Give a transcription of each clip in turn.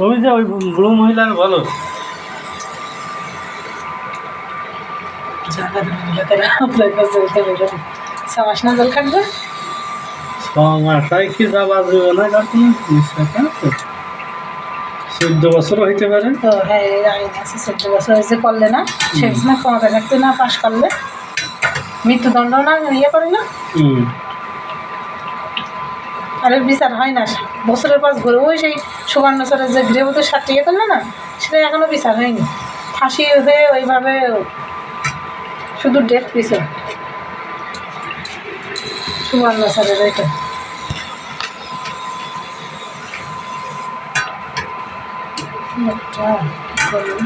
ওই যে ওই বুড়ো মহিলার বলো। না জল খাটবে? মাসায় কি যা বাজবে না কাকু চোদ্দ বছর হইতে পারে। তো হ্যাঁ আছে চোদ্দ বছর হয়েছে করলে না সে না ক্ষমতা থাকতে না পাশ করলে মৃত্যুদণ্ড না ইয়ে করে না? হুম। আরে বিচার হয় না। বছরের পাঁচ ঘুরে ওই সেই সুবর্ণ সুবর্ণচরের যে গৃহবধূ সাতটি ইয়ে করল না সেটা এখনও বিচার হয়নি। ফাঁসি হয়ে ওইভাবে শুধু ডেট সুবর্ণচরের ওইটা একটা করুন।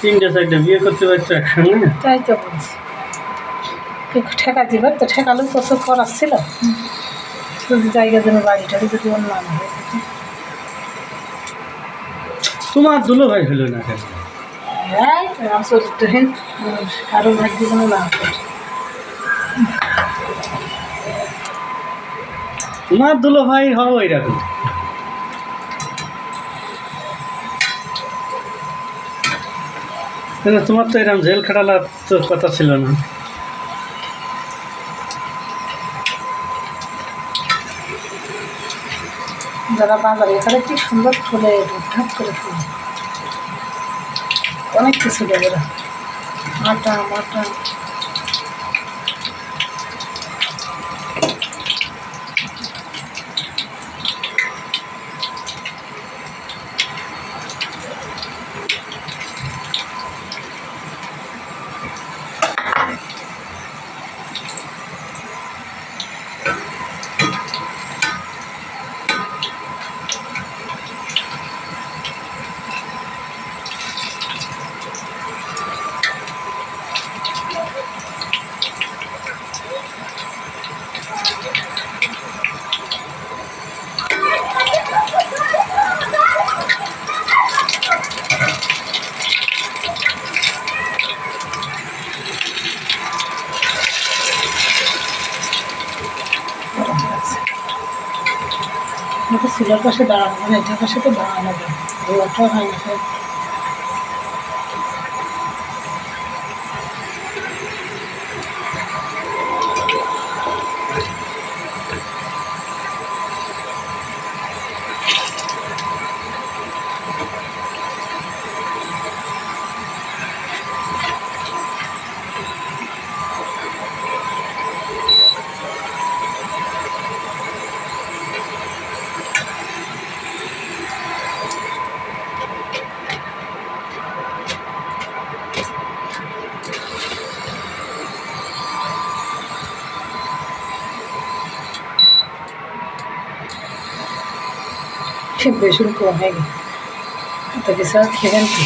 তিনটে চারটে বিয়ে করতে পারছ একসঙ্গে? তাই তো বলছি। ঠেকা দিবার তো ঠেকালেও কত করার ছিল। যদি জায়গা যেন বাড়িটারি যদি হয়ে। যেত। তোমার দুলো ভাই হলো না কেন? হ্যাঁ চরিত্রহীন। কারও ভাগ্য কোনো লাভ তোমার দুলো ভাই হও এরকম তোমার তো এরকম জেল খাটালার তো কথা ছিল না। যারা বাজারে এখানে কি সুন্দর ফুলে ঢাক করে ফুলে? অনেক কিছু দেবে আটা মাটা। আমাকে চুলার পাশে দাঁড়ানো মানে এটার পাশে তো দাঁড়ানো যায় ওটা হয় না ঠিক বেশি কম হয়ে গেল এত কিছু আর খেলেন কি